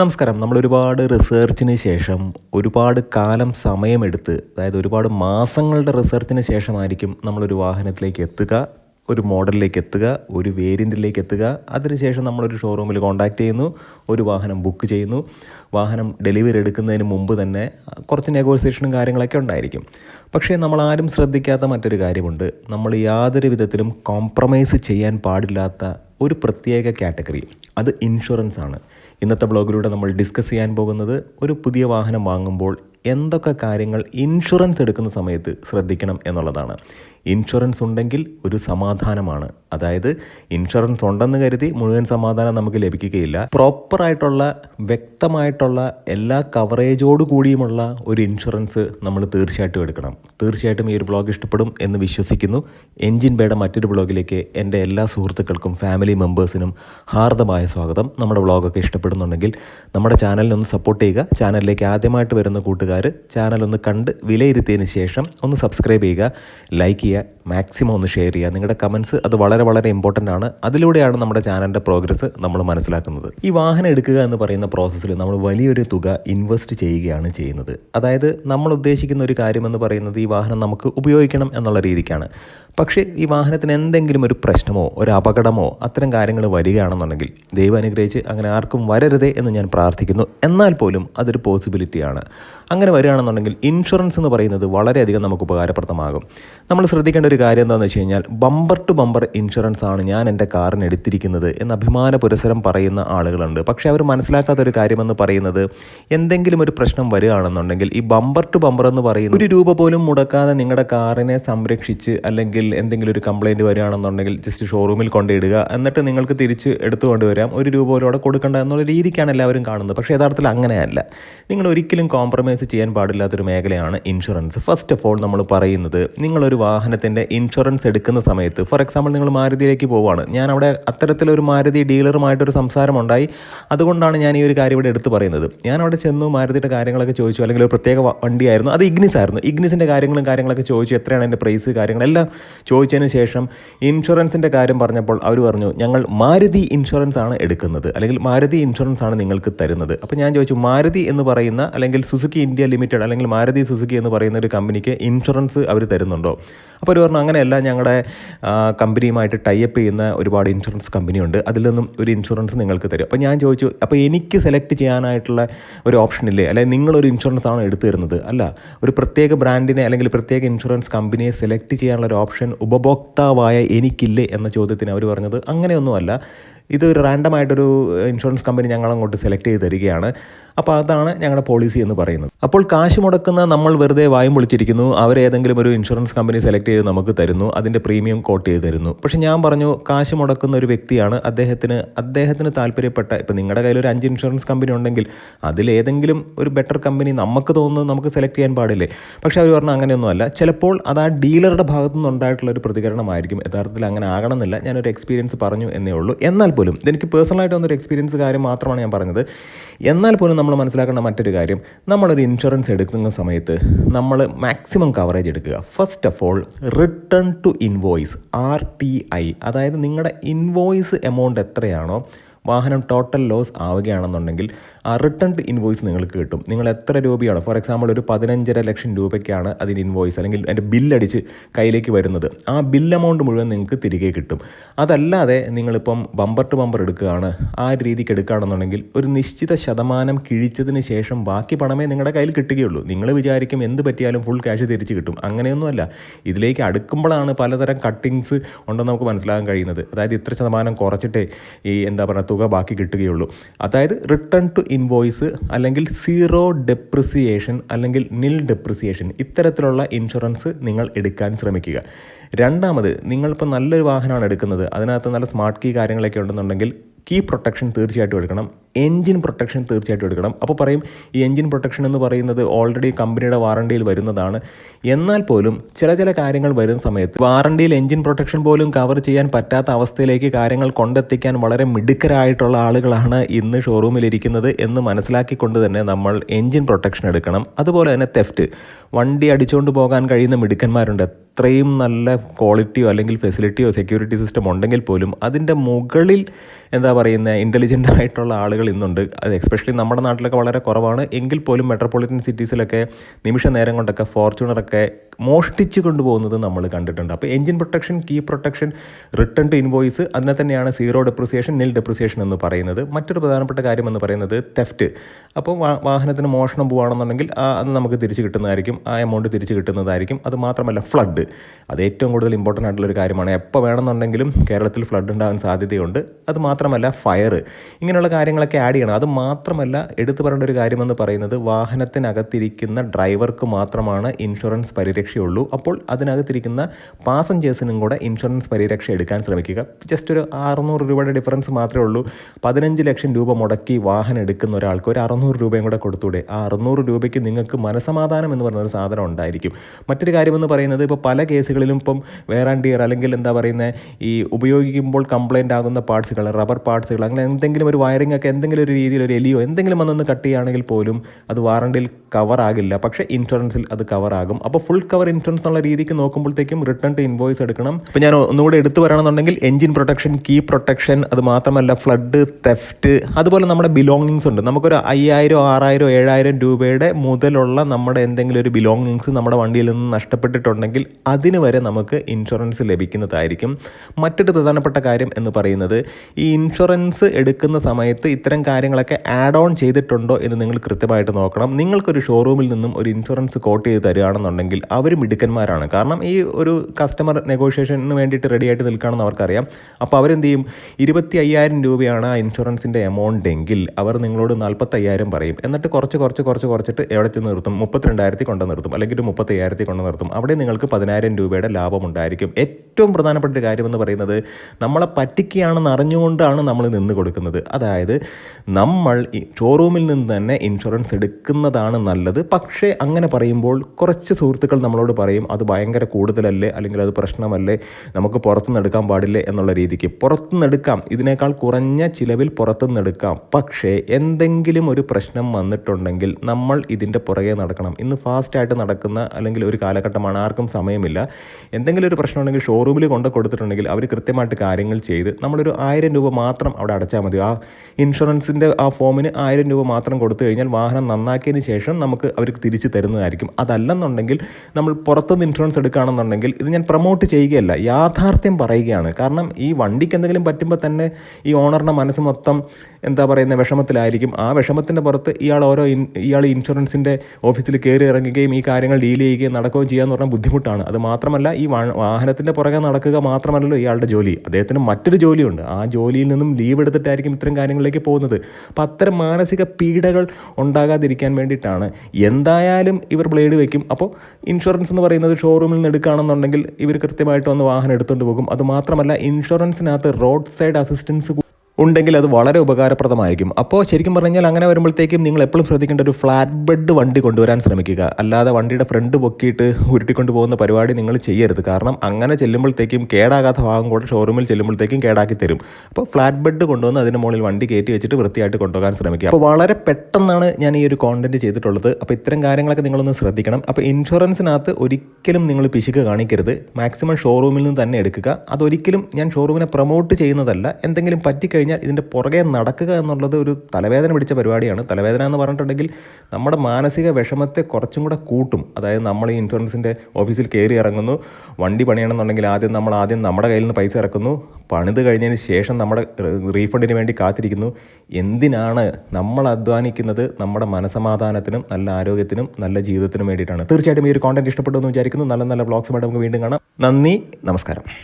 നമസ്കാരം. നമ്മൾ ഒരുപാട് റിസർച്ചിന് ശേഷം ഒരുപാട് കാലം സമയമെടുത്ത് അതായത് ഒരുപാട് മാസങ്ങളുടെ റിസർച്ചിന് ശേഷമായിരിക്കും നമ്മളൊരു വാഹനത്തിലേക്ക് എത്തുക ഒരു മോഡലിലേക്ക് എത്തുക ഒരു വേരിയന്റിലേക്ക് എത്തുക. അതിനുശേഷം നമ്മളൊരു ഷോറൂമിൽ കോൺടാക്റ്റ് ചെയ്യുന്നു ഒരു വാഹനം ബുക്ക് ചെയ്യുന്നു. വാഹനം ഡെലിവറി എടുക്കുന്നതിന് മുമ്പ് തന്നെ കുറച്ച് നെഗോസിയേഷനും കാര്യങ്ങളൊക്കെ ഉണ്ടായിരിക്കും. പക്ഷേ നമ്മൾ ആരും ശ്രദ്ധിക്കാത്ത മറ്റൊരു കാര്യമുണ്ട്. നമ്മൾ യാതൊരു വിധത്തിലും കോംപ്രമൈസ് ചെയ്യാൻ പാടില്ലാത്ത ഒരു പ്രത്യേക കാറ്റഗറി അത് ഇൻഷുറൻസ് ആണ്. ഇന്നത്തെ ബ്ലോഗിലൂടെ നമ്മൾ ഡിസ്കസ് ചെയ്യാൻ പോകുന്നത് ഒരു പുതിയ വാഹനം വാങ്ങുമ്പോൾ എന്തൊക്കെ കാര്യങ്ങൾ ഇൻഷുറൻസ് എടുക്കുന്ന സമയത്ത് ശ്രദ്ധിക്കണം എന്നുള്ളതാണ്. ഇൻഷുറൻസ് ഉണ്ടെങ്കിൽ ഒരു സമാധാനമാണ്. അതായത് ഇൻഷുറൻസ് ഉണ്ടെന്ന് കരുതി മുഴുവൻ സമാധാനം നമുക്ക് ലഭിക്കുകയില്ല. പ്രോപ്പറായിട്ടുള്ള വ്യക്തമായിട്ടുള്ള എല്ലാ കവറേജോടു കൂടിയുമുള്ള ഒരു ഇൻഷുറൻസ് നമ്മൾ തീർച്ചയായിട്ടും എടുക്കണം. തീർച്ചയായിട്ടും ഈ ഒരു ബ്ലോഗ് ഇഷ്ടപ്പെടും എന്ന് വിശ്വസിക്കുന്നു. എൻജിൻ ബേയുടെ മറ്റൊരു ബ്ലോഗിലേക്ക് എന്റെ എല്ലാ സുഹൃത്തുക്കൾക്കും ഫാമിലി മെമ്പേഴ്സിനും ഹാർദമായ സ്വാഗതം. നമ്മുടെ ബ്ലോഗൊക്കെ ഇഷ്ടപ്പെടുന്നുണ്ടെങ്കിൽ നമ്മുടെ ചാനലിനൊന്ന് സപ്പോർട്ട് ചെയ്യുക. ചാനലിലേക്ക് ആദ്യമായിട്ട് വരുന്ന കൂട്ടുകാർ ചാനലൊന്ന് കണ്ട് വിലയിരുത്തിയതിന് ശേഷം ഒന്ന് സബ്സ്ക്രൈബ് ചെയ്യുക. ലൈക്ക് ചെയ്യുക മാക്സിമം ഒന്ന് ഷെയർ ചെയ്യുക. നിങ്ങളുടെ കമൻസ് അത് വളരെ വളരെ ഇമ്പോർട്ടന്റ് ആണ്. അതിലൂടെയാണ് നമ്മുടെ ചാനലിന്റെ പ്രോഗ്രസ് നമ്മൾ മനസ്സിലാക്കുന്നത്. ഈ വാഹനം എടുക്കുക എന്ന് പറയുന്ന പ്രോസസ്സിൽ നമ്മൾ വലിയൊരു തുക ഇൻവെസ്റ്റ് ചെയ്യുകയാണ് ചെയ്യുന്നത്. അതായത് നമ്മൾ ഉദ്ദേശിക്കുന്ന ഒരു കാര്യമെന്ന് പറയുന്നത് ഈ വാഹനം നമുക്ക് ഉപയോഗിക്കണം എന്നുള്ള രീതിക്കാണ്. പക്ഷേ ഈ വാഹനത്തിന് എന്തെങ്കിലും ഒരു പ്രശ്നമോ ഒരു അപകടമോ അത്തരം കാര്യങ്ങൾ വരികയാണെന്നുണ്ടെങ്കിൽ ദൈവം അനുഗ്രഹിച്ച് അങ്ങനെ ആർക്കും വരരുതേ എന്ന് ഞാൻ പ്രാർത്ഥിക്കുന്നു. എന്നാൽ പോലും അതൊരു പോസിബിലിറ്റിയാണ് അങ്ങനെ വരികയാണെന്നുണ്ടെങ്കിൽ ഇൻഷുറൻസ് എന്ന് പറയുന്നത് വളരെയധികം നമുക്ക് ഉപകാരപ്രദമാകും. നമ്മൾ ശ്രദ്ധിക്കേണ്ട ഒരു കാര്യം എന്താണെന്ന് വെച്ച് കഴിഞ്ഞാൽ ബമ്പർ ടു ബമ്പർ ഇൻഷുറൻസ് ആണ് ഞാൻ എന്റെ കാറിന് എടുത്തിരിക്കുന്നത് എന്ന് അഭിമാന പുരസരം പറയുന്ന ആളുകളുണ്ട്. പക്ഷേ അവർ മനസ്സിലാക്കാത്ത ഒരു കാര്യമെന്ന് പറയുന്നത് എന്തെങ്കിലും ഒരു പ്രശ്നം വരികയാണെന്നുണ്ടെങ്കിൽ ഈ ബമ്പർ ടു ബമ്പർ എന്ന് പറയുന്ന ഒരു രൂപ പോലും മുടക്കാതെ നിങ്ങളുടെ കാറിനെ സംരക്ഷിച്ച് അല്ലെങ്കിൽ എന്തെങ്കിലും ഒരു കംപ്ലൈന്റ് വരികയാണെന്നുണ്ടെങ്കിൽ ജസ്റ്റ് ഷോറൂമിൽ കൊണ്ടിടുക എന്നിട്ട് നിങ്ങൾക്ക് തിരിച്ച് എടുത്തു കൊണ്ടുവരാം. ഒരു രൂപ പോലും അവിടെ കൊടുക്കേണ്ട എന്നുള്ള രീതിക്കാണ് എല്ലാവരും കാണുന്നത്. പക്ഷേ യഥാർത്ഥത്തിൽ അങ്ങനെയല്ല. നിങ്ങൾ ഒരിക്കലും കോംപ്രമൈസ് ചെയ്യാൻ പാടില്ലാത്തൊരു മേഖലയാണ് ഇൻഷുറൻസ്. ഫസ്റ്റ് ഓഫ് ഓൾ നമ്മൾ പറയുന്നത് നിങ്ങളൊരു വാഹനത്തിന്റെ ഇൻഷുറൻസ് എടുക്കുന്ന സമയത്ത് ഫോർ എക്സാമ്പിൾ നിങ്ങൾ മാരുതിയിലേക്ക് പോവുകയാണ്. ഞാൻ അവിടെ അത്തരത്തിലൊരു മാരുതി ഡീലറുമായിട്ടൊരു സംസാരമുണ്ടായി. അതുകൊണ്ടാണ് ഞാൻ ഈ ഒരു കാര്യം ഇവിടെ എടുത്തു പറയുന്നത്. ഞാൻ അവിടെ ചെന്നു മാരുതിയുടെ കാര്യങ്ങളൊക്കെ ചോദിച്ചു അല്ലെങ്കിൽ ഒരു പ്രത്യേക വണ്ടിയായിരുന്നു. അത് ഇഗ്നിസ് ആയിരുന്നു. ഇഗ്നിസിന്റെ കാര്യങ്ങളും കാര്യങ്ങളൊക്കെ ചോദിച്ചു എത്രയാണ് എന്റെ പ്രൈസ് കാര്യങ്ങളെല്ലാം ചോദിച്ചതിന് ശേഷം ഇൻഷുറൻസിന്റെ കാര്യം പറഞ്ഞപ്പോൾ അവർ പറഞ്ഞു ഞങ്ങൾ മാരുതി ഇൻഷുറൻസ് ആണ് എടുക്കുന്നത്. അല്ലെങ്കിൽ മാരുതി ഇൻഷുറൻസ് ആണ് നിങ്ങൾക്ക് തരുന്നത്. അപ്പോൾ ഞാൻ ചോദിച്ചു മാരുതി എന്ന് പറയുന്ന അല്ലെങ്കിൽ സുസുക്കി ഇന്ത്യ ലിമിറ്റഡ് അല്ലെങ്കിൽ മാരുതി സുസുക്കി എന്ന് പറയുന്ന ഒരു കമ്പനിക്ക് ഇൻഷുറൻസ് അവർ തരുന്നുണ്ടോ? അപ്പോൾ അവർ പറഞ്ഞു അങ്ങനെയല്ല ഞങ്ങളുടെ കമ്പനിയുമായിട്ട് ടൈപ്പ് ചെയ്യുന്ന ഒരുപാട് ഇൻഷുറൻസ് കമ്പനിയുണ്ട്. അതിൽ നിന്നും ഒരു ഇൻഷുറൻസ് നിങ്ങൾക്ക് തരും. അപ്പോൾ ഞാൻ ചോദിച്ചു അപ്പോൾ എനിക്ക് സെലക്ട് ചെയ്യാനായിട്ടുള്ള ഒരു ഓപ്ഷൻ ഇല്ലേ? അല്ലെങ്കിൽ നിങ്ങളൊരു ഇൻഷുറൻസ് ആണ് എടുത്തു തരുന്നത്. അല്ല ഒരു പ്രത്യേക ബ്രാൻഡിനെ അല്ലെങ്കിൽ പ്രത്യേക ഇൻഷുറൻസ് കമ്പനിയെ സെലക്ട് ചെയ്യാനുള്ള ഒരു ഓപ്ഷൻ ഉപഭോക്താവായ എനിക്കില്ലേ എന്ന ചോദ്യത്തിന് അവർ പറഞ്ഞത് അങ്ങനെയൊന്നുമല്ല. ഇത് ഒരു റാൻഡമായിട്ടൊരു ഇൻഷുറൻസ് കമ്പനി ഞങ്ങൾ അങ്ങോട്ട് സെലക്ട് ചെയ്ത് തരികയാണ്. അപ്പോൾ അതാണ് ഞങ്ങളുടെ പോളിസി എന്ന് പറയുന്നത്. അപ്പോൾ കാശ് മുടക്കുന്ന നമ്മൾ വെറുതെ വായും പൊളിച്ചിരിക്കുന്നു അവരേതെങ്കിലും ഒരു ഇൻഷുറൻസ് കമ്പനി സെലക്ട് ചെയ്ത് നമുക്ക് തരുന്നു. അതിന്റെ പ്രീമിയം കോട്ട് ചെയ്ത് തരുന്നു. പക്ഷേ ഞാൻ പറഞ്ഞു കാശ് മുടക്കുന്ന ഒരു വ്യക്തിയാണ് അദ്ദേഹത്തിന് അദ്ദേഹത്തിന് താല്പര്യപ്പെട്ട ഇപ്പോൾ നിങ്ങളുടെ കയ്യിൽ ഒരു അഞ്ച് ഇൻഷുറൻസ് കമ്പനി ഉണ്ടെങ്കിൽ അതിലേതെങ്കിലും ഒരു ബെറ്റർ കമ്പനി നമുക്ക് തോന്നുന്നത് നമുക്ക് സെലക്ട് ചെയ്യാൻ പാടില്ലേ? പക്ഷേ അവർ പറഞ്ഞു അങ്ങനെയൊന്നുമല്ല ചിലപ്പോൾ അത് ആ ഡീലറുടെ ഭാഗത്തു നിന്നുണ്ടായിട്ടുള്ള ഒരു പ്രതികരണമായിരിക്കും. യഥാർത്ഥത്തിൽ അങ്ങനെ ആകണമെന്നില്ല. ഞാനൊരു എക്സ്പീരിയൻസ് പറഞ്ഞു എന്നേ ഉള്ളൂ. എന്നാൽ പോലും ഇതെനിക്ക് പേഴ്സണലായിട്ട് വന്നൊരു എക്സ്പീരിയൻസ് കാര്യം മാത്രമാണ് ഞാൻ പറഞ്ഞത്. എന്നാൽ പോലും നമ്മൾ മനസ്സിലാക്കേണ്ട മറ്റൊരു കാര്യം നമ്മളൊരു ഇൻഷുറൻസ് എടുക്കുന്ന സമയത്ത് നമ്മൾ മാക്സിമം കവറേജ് എടുക്കുക. First of all return to invoice R T I അതായത് നിങ്ങളുടെ ഇൻവോയ്സ് എമൗണ്ട് എത്രയാണോ വാഹനം ടോട്ടൽ ലോസ് ആവുകയാണെന്നുണ്ടെങ്കിൽ ആ റിട്ടേൺ ഇൻവോയ്സ് നിങ്ങൾക്ക് കിട്ടും. നിങ്ങൾ എത്ര രൂപയാണ് ഫോർ എക്സാമ്പിൾ ഒരു പതിനഞ്ചര ലക്ഷം രൂപയ്ക്കാണ് അതിന് ഇൻവോയ്സ് അല്ലെങ്കിൽ അതിന്റെ ബില്ലടിച്ച് കയ്യിലേക്ക് വരുന്നത്. ആ ബിൽ എമൗണ്ട് മുഴുവൻ നിങ്ങൾക്ക് തിരികെ കിട്ടും. അതല്ലാതെ നിങ്ങളിപ്പം ബമ്പർ ടു ബമ്പർ എടുക്കുകയാണ് ആ രീതിക്ക് എടുക്കുകയാണെന്നുണ്ടെങ്കിൽ ഒരു നിശ്ചിത ശതമാനം കിഴിച്ചതിന് ശേഷം ബാക്കി പണമേ നിങ്ങളുടെ കയ്യിൽ കിട്ടുകയുള്ളൂ. നിങ്ങൾ വിചാരിക്കും എന്ത് പറ്റിയാലും ഫുൾ ക്യാഷ് തിരിച്ച് കിട്ടും. അങ്ങനെയൊന്നുമല്ല. ഇതിലേക്ക് അടുക്കുമ്പോഴാണ് പലതരം കട്ടിങ്സ് ഉണ്ടെന്ന് നമുക്ക് മനസ്സിലാകാൻ കഴിയുന്നത്. അതായത് ഇത്ര ശതമാനം കുറച്ചിട്ടേ ഈ എന്താ പറയുക തുക ബാക്കി കിട്ടുകയുള്ളൂ. അതായത് റിട്ടേൺ ടു ഇൻവോയ്സ് അല്ലെങ്കിൽ സീറോ ഡെപ്രിസിയേഷൻ അല്ലെങ്കിൽ നിൽ ഡെപ്രിസിയേഷൻ ഇത്തരത്തിലുള്ള ഇൻഷുറൻസ് നിങ്ങൾ എടുക്കാൻ ശ്രമിക്കുക. രണ്ടാമത് നിങ്ങളിപ്പോൾ നല്ലൊരു വാഹനമാണ് എടുക്കുന്നത്. അതിനകത്ത് നല്ല സ്മാർട്ട് കീ കാര്യങ്ങളൊക്കെ ഉണ്ടെന്നുണ്ടെങ്കിൽ കീ പ്രൊട്ടക്ഷൻ തീർച്ചയായിട്ടും എടുക്കണം. എൻജിൻ പ്രൊട്ടക്ഷൻ തീർച്ചയായിട്ടും എടുക്കണം. അപ്പോൾ പറയും ഈ എൻജിൻ പ്രൊട്ടക്ഷൻ എന്ന് പറയുന്നത് ഓൾറെഡി കമ്പനിയുടെ വാറണ്ടിയിൽ വരുന്നതാണ്. എന്നാൽ പോലും ചില ചില കാര്യങ്ങൾ വരുന്ന സമയത്ത് വാറണ്ടിയിൽ എൻജിൻ പ്രൊട്ടക്ഷൻ പോലും കവർ ചെയ്യാൻ പറ്റാത്ത അവസ്ഥയിലേക്ക് കാര്യങ്ങൾ കൊണ്ടെത്തിക്കാൻ വളരെ മിടുക്കരായിട്ടുള്ള ആളുകളാണ് ഇന്ന് ഷോറൂമിൽ ഇരിക്കുന്നത് എന്ന് മനസ്സിലാക്കിക്കൊണ്ട് തന്നെ നമ്മൾ എൻജിൻ പ്രൊട്ടക്ഷൻ എടുക്കണം. അതുപോലെ തന്നെ തെഫ്റ്റ് വണ്ടി അടിച്ചുകൊണ്ട് പോകാൻ കഴിയുന്ന മിടുക്കന്മാരുണ്ട്. അത്രയും നല്ല ക്വാളിറ്റിയോ അല്ലെങ്കിൽ ഫെസിലിറ്റിയോ സെക്യൂരിറ്റി സിസ്റ്റം ഉണ്ടെങ്കിൽ പോലും അതിന്റെ മുകളിൽ എന്താ പറയുന്ന ഇന്റലിജന്റ് ആയിട്ടുള്ള ആളുകൾ കേസുകൾ ഇന്നുണ്ട്. അത് എസ്പെഷ്യലി നമ്മുടെ നാട്ടിലൊക്കെ വളരെ കുറവാണ്. എങ്കിൽ പോലും മെട്രോപൊളിറ്റൻ സിറ്റീസിലൊക്കെ നിമിഷ നേരം കൊണ്ടൊക്കെ ഫോർച്യൂണറൊക്കെ മോഷ്ടിച്ച് കൊണ്ടുപോകുന്നത് നമ്മൾ കണ്ടിട്ടുണ്ട്. അപ്പോൾ engine protection key protection return to invoice അതിനെ തന്നെയാണ് സീറോ ഡെപ്രിസിയേഷൻ നിൽ ഡെപ്രിസിയേഷൻ എന്ന് പറയുന്നത്. മറ്റൊരു പ്രധാനപ്പെട്ട കാര്യം എന്ന് പറയുന്നത് തെഫ്റ്റ് അപ്പോൾ വാഹനത്തിന് മോഷണം പോവുകയാണെന്നുണ്ടെങ്കിൽ അത് നമുക്ക് തിരിച്ചു കിട്ടുന്നതായിരിക്കും. ആ എമൗണ്ട് തിരിച്ച് കിട്ടുന്നതായിരിക്കും. അത് മാത്രമല്ല ഫ്ലഡ് അത് ഏറ്റവും കൂടുതൽ ഇമ്പോർട്ടന്റ് ആയിട്ടുള്ളൊരു കാര്യമാണ്. എപ്പോൾ വേണമെന്നുണ്ടെങ്കിലും കേരളത്തിൽ ഫ്ലഡ് ഉണ്ടാകാൻ സാധ്യതയുണ്ട്. അത് മാത്രമല്ല ഫയർ ഇങ്ങനെയുള്ള കാര്യങ്ങളൊക്കെ ആഡ് ചെയ്യണം. അത് മാത്രമല്ല എടുത്തു പറയേണ്ട ഒരു കാര്യമെന്ന് പറയുന്നത് വാഹനത്തിനകത്തിരിക്കുന്ന ഡ്രൈവർക്ക് മാത്രമാണ് ഇൻഷുറൻസ് പരിരക്ഷയുള്ളൂ. അപ്പോൾ അതിനകത്തിരിക്കുന്ന പാസഞ്ചേഴ്സിനും കൂടെ ഇൻഷുറൻസ് പരിരക്ഷ എടുക്കാൻ ശ്രമിക്കുക. ജസ്റ്റ് ഒരു അറുന്നൂറ് രൂപയുടെ ഡിഫറൻസ് മാത്രമേ ഉള്ളൂ. പതിനഞ്ച് ലക്ഷം രൂപ മുടക്കി വാഹനം എടുക്കുന്ന ഒരാൾക്ക് ഒരു അറുന്നൂറ് രൂപയും കൂടെ കൊടുത്തൂടെ. ആ അറുന്നൂറ് രൂപയ്ക്ക് നിങ്ങൾക്ക് മനസമാധാനം എന്ന് പറഞ്ഞൊരു സാധനം ഉണ്ടായിരിക്കും. മറ്റൊരു കാര്യമെന്ന് പറയുന്നത് ഇപ്പോൾ പല കേസുകളിലും ഇപ്പം വേറാണ്ടിയർ അല്ലെങ്കിൽ എന്താ പറയുന്നത് ഈ ഉപയോഗിക്കുമ്പോൾ കംപ്ലൈന്റ് ആകുന്ന പാർട്സുകൾ റബ്ബർ പാർട്സുകൾ അങ്ങനെ എന്തെങ്കിലും ഒരു വയറിംഗ് ഒക്കെ എന്തെങ്കിലും ഒരു രീതിയിൽ ഒരു എലിയോ എന്തെങ്കിലും വന്നൊന്ന് കട്ട് ചെയ്യുകയാണെങ്കിൽ പോലും അത് വാറണ്ടിയിൽ കവർ ആകില്ല. പക്ഷേ ഇൻഷുറൻസിൽ അത് കവർ ആകും. അപ്പോൾ ഫുൾ കവർ ഇൻഷുറൻസ് എന്നുള്ള രീതിക്ക് നോക്കുമ്പോഴത്തേക്കും റിട്ടേൺ ടു ഇൻവോയ്സ് എടുക്കണം. അപ്പോൾ ഞാൻ ഒന്നുകൂടെ എടുത്തു വരണമെന്നുണ്ടെങ്കിൽ എഞ്ചിൻ പ്രൊട്ടക്ഷൻ കീ പ്രൊട്ടക്ഷൻ അത് മാത്രമല്ല ഫ്ലഡ് തെഫ്റ്റ് അതുപോലെ നമ്മുടെ ബിലോങ്ങിങ്സ് ഉണ്ട്. നമുക്കൊരു അയ്യായിരം ആറായിരം ഏഴായിരം രൂപയുടെ മുതലുള്ള നമ്മുടെ എന്തെങ്കിലും ഒരു ബിലോങ്ങിങ്സ് നമ്മുടെ വണ്ടിയിൽ നിന്ന് നഷ്ടപ്പെട്ടിട്ടുണ്ടെങ്കിൽ അതിന് വരെ നമുക്ക് ഇൻഷുറൻസ് ലഭിക്കുന്നതായിരിക്കും. മറ്റൊരു പ്രധാനപ്പെട്ട കാര്യം എന്ന് പറയുന്നത് ഈ ഇൻഷുറൻസ് എടുക്കുന്ന സമയത്ത് ഇത്തരം കാര്യങ്ങളൊക്കെ ആഡ് ഓൺ ചെയ്തിട്ടുണ്ടോ എന്ന് നിങ്ങൾ കൃത്യമായിട്ട് നോക്കണം. നിങ്ങൾക്കൊരു ഷോറൂമിൽ നിന്നും ഒരു ഇൻഷുറൻസ് കോട്ട് ചെയ്ത് തരികയാണെന്നുണ്ടെങ്കിൽ അവർ മിടുക്കന്മാരാണ്. കാരണം ഈ ഒരു കസ്റ്റമർ നെഗോഷിയേഷന് വേണ്ടിയിട്ട് റെഡി ആയിട്ട് നിൽക്കുകയാണെന്ന് അവർക്കറിയാം. അപ്പോൾ അവരെന്ത് ചെയ്യും? ഇരുപത്തി അയ്യായിരം രൂപയാണ് ആ ഇൻഷുറൻസിന്റെ എമൗണ്ട് എങ്കിൽ അവർ നിങ്ങളോട് നാൽപ്പത്തയ്യായിരം പറയും. എന്നിട്ട് കുറച്ച് കുറച്ച് കുറച്ച് കുറച്ചിട്ട് എവിടെ ചെന്ന് നിർത്തും? മുപ്പത്തിരണ്ടായിരത്തി കൊണ്ട് നിർത്തും. അല്ലെങ്കിൽ മുപ്പത്തയ്യായിരത്തി കൊണ്ട് നിർത്തും. അവിടെ നിങ്ങൾക്ക് പതിനായിരം രൂപയുടെ ലാഭം ഉണ്ടായിരിക്കും. ഏറ്റവും പ്രധാനപ്പെട്ട ഒരു കാര്യം എന്ന് പറയുന്നത് നമ്മളെ പറ്റിക്കുകയാണെന്ന് അറിഞ്ഞുകൊണ്ടാണ് നമ്മൾ നിന്ന് കൊടുക്കുന്നത്. അതായത് നമ്മൾ ഷോറൂമിൽ നിന്ന് തന്നെ ഇൻഷുറൻസ് എടുക്കുന്നതാണ് നല്ലത്. പക്ഷേ അങ്ങനെ പറയുമ്പോൾ കുറച്ച് സുഹൃത്തുക്കൾ നമ്മളോട് പറയും അത് ഭയങ്കര കൂടുതലല്ലേ? അല്ലെങ്കിൽ അത് പ്രശ്നമല്ലേ? നമുക്ക് പുറത്തുനിന്ന് എടുക്കാൻ പാടില്ലേ? എന്നുള്ള രീതിക്ക്. പുറത്തുനിന്ന് എടുക്കാം. ഇതിനേക്കാൾ കുറഞ്ഞ ചിലവിൽ പുറത്തുനിന്ന് എടുക്കാം. പക്ഷേ എന്തെങ്കിലും ഒരു പ്രശ്നം വന്നിട്ടുണ്ടെങ്കിൽ നമ്മൾ ഇതിന്റെ പുറകെ നടക്കണം. ഇന്ന് ഫാസ്റ്റായിട്ട് നടക്കുന്ന അല്ലെങ്കിൽ ഒരു കാലഘട്ടമാണ് ആർക്കും സമയമില്ല. എന്തെങ്കിലും ഒരു പ്രശ്നം ഉണ്ടെങ്കിൽ ഷോറൂമിൽ കൊണ്ട് കൊടുത്തിട്ടുണ്ടെങ്കിൽ അവർ കൃത്യമായിട്ട് കാര്യങ്ങൾ ചെയ്ത് നമ്മളൊരു ആയിരം രൂപ മാത്രം അവിടെ അടച്ചാൽ മതി. ആ ഇൻഷുറൻസിന്റെ ആ ഫോമിന് ആയിരം രൂപ മാത്രം കൊടുത്തു കഴിഞ്ഞാൽ വാഹനം നന്നാക്കിയതിന് ശേഷം നമുക്ക് അവർക്ക് തിരിച്ച് തരുന്നതായിരിക്കും. അതല്ലെന്നുണ്ടെങ്കിൽ നമ്മൾ പുറത്തുനിന്ന് ഇൻഷുറൻസ് എടുക്കുകയാണെന്നുണ്ടെങ്കിൽ ഇത് ഞാൻ പ്രൊമോട്ട് ചെയ്യുകയല്ല യാഥാർത്ഥ്യം പറയുകയാണ്. കാരണം ഈ വണ്ടിക്ക് എന്തെങ്കിലും പറ്റുമ്പോൾ തന്നെ ഈ ഓണറിന്റെ മനസ്സ് മൊത്തം എന്താ പറയുന്ന വിഷമത്തിലായിരിക്കും. ആ വിഷമത്തിന്റെ പുറത്ത് ഇയാൾ ഓരോ ഇയാൾ ഇൻഷുറൻസിന്റെ ഓഫീസിൽ കയറി ഇറങ്ങുകയും ഈ കാര്യങ്ങൾ ഡീൽ ചെയ്യുകയും നടക്കുകയും ചെയ്യുക ചെയ്യാന്ന് പറഞ്ഞാൽ ബുദ്ധിമുട്ടാണ്. അത് മാത്രമല്ല ഈ വാഹനത്തിന്റെ പുറകെ നടക്കുക മാത്രമല്ലല്ലോ ഇയാളുടെ ജോലി. അദ്ദേഹത്തിന് മറ്റൊരു ജോലിയുണ്ട്. ആ ജോലിയിൽ നിന്നും ലീവ് എടുത്തിട്ടായിരിക്കും ഇത്തരം കാര്യങ്ങളിലേക്ക് പോകുന്നത്. അപ്പോൾ അത്തരം മാനസിക പീഡകൾ ഉണ്ടാകാതിരിക്കാൻ വേണ്ടിയിട്ടാണ് എന്തായാലും ഇവർ ബ്ലേഡ് വയ്ക്കും അപ്പോൾ ഇൻഷുറൻസ് എന്ന് പറയുന്നത് ഷോറൂമിൽ നിന്ന് എടുക്കുകയാണെന്നുണ്ടെങ്കിൽ ഇവർ കൃത്യമായിട്ട് വന്ന് വാഹനം എടുത്തുകൊണ്ട് പോകും. അതുമാത്രമല്ല ഇൻഷുറൻസിനകത്ത് റോഡ് സൈഡ് അസിസ്റ്റൻസ് ഉണ്ടെങ്കിൽ അത് വളരെ ഉപകാരപ്രദമായിരിക്കും. അപ്പോൾ ശരിക്കും പറഞ്ഞാൽ അങ്ങനെ വരുമ്പോഴത്തേക്കും നിങ്ങൾ എപ്പോഴും ശ്രദ്ധിക്കേണ്ട ഒരു ഫ്ലാറ്റ് ബെഡ് വണ്ടി കൊണ്ടുവരാൻ ശ്രമിക്കുക. അല്ലാതെ വണ്ടിയുടെ ഫ്രണ്ട് പൊക്കിയിട്ട് ഉരുട്ടിക്കൊണ്ട് പോകുന്ന പരിപാടി നിങ്ങൾ ചെയ്യരുത്. കാരണം അങ്ങനെ ചെല്ലുമ്പോഴത്തേക്കും കേടാകാത്ത ഭാഗം കൂടെ ഷോറൂമിൽ ചെല്ലുമ്പോഴത്തേക്കും കേടാക്കി തരും. അപ്പോൾ ഫ്ലാറ്റ് ബെഡ് കൊണ്ടുവന്ന് അതിന് മുകളിൽ വണ്ടി കയറ്റി വെച്ചിട്ട് വൃത്തിയായിട്ട് കൊണ്ടുപോകാൻ ശ്രമിക്കുക. അപ്പോൾ വളരെ പെട്ടെന്നാണ് ഞാൻ ഈ ഒരു കോണ്ടന്റ് ചെയ്തിട്ടുള്ളത്. അപ്പോൾ ഇത്തരം കാര്യങ്ങളൊക്കെ നിങ്ങളൊന്ന് ശ്രദ്ധിക്കണം. അപ്പോൾ ഇൻഷുറൻസിനകത്ത് ഒരിക്കലും നിങ്ങൾ പിശുക്ക് കാണിക്കരുത്. മാക്സിമം ഷോറൂമിൽ നിന്ന് തന്നെ എടുക്കുക. അതൊരിക്കലും ഞാൻ ഷോറൂമിനെ പ്രൊമോട്ട് ചെയ്യുന്നതല്ല. എന്തെങ്കിലും പറ്റിക്കഴിഞ്ഞാൽ കഴിഞ്ഞാൽ ഇതിന്റെ പുറകെ നടക്കുക എന്നുള്ളത് ഒരു തലവേദന പിടിച്ച പരിപാടിയാണ്. തലവേദന എന്ന് പറഞ്ഞിട്ടുണ്ടെങ്കിൽ നമ്മുടെ മാനസിക വിഷമത്തെ കുറച്ചും കൂടെ കൂട്ടും. അതായത് നമ്മൾ ഈ ഇൻഷുറൻസിന്റെ ഓഫീസിൽ കയറി ഇറങ്ങുന്നു. വണ്ടി പണിയണമെന്നുണ്ടെങ്കിൽ ആദ്യം നമ്മൾ ആദ്യം നമ്മുടെ കയ്യിൽ നിന്ന് പൈസ ഇറക്കുന്നു. പണിത് കഴിഞ്ഞതിന് ശേഷം നമ്മുടെ റീഫണ്ടിന് വേണ്ടി കാത്തിരിക്കുന്നു. എന്തിനാണ് നമ്മൾ അധ്വാനിക്കുന്നത്? നമ്മുടെ മനസമാധാനത്തിനും നല്ല ആരോഗ്യത്തിനും നല്ല ജീവിതത്തിനും വേണ്ടിയിട്ടാണ്. തീർച്ചയായിട്ടും ഈ ഒരു കോണ്ടന്റ് ഇഷ്ടപ്പെട്ടു എന്ന് വിചാരിക്കുന്നു. നല്ല നല്ല ബ്ലോഗ്സുമായിട്ട് നമുക്ക് വീണ്ടും കാണാം. നന്ദി. നമസ്കാരം.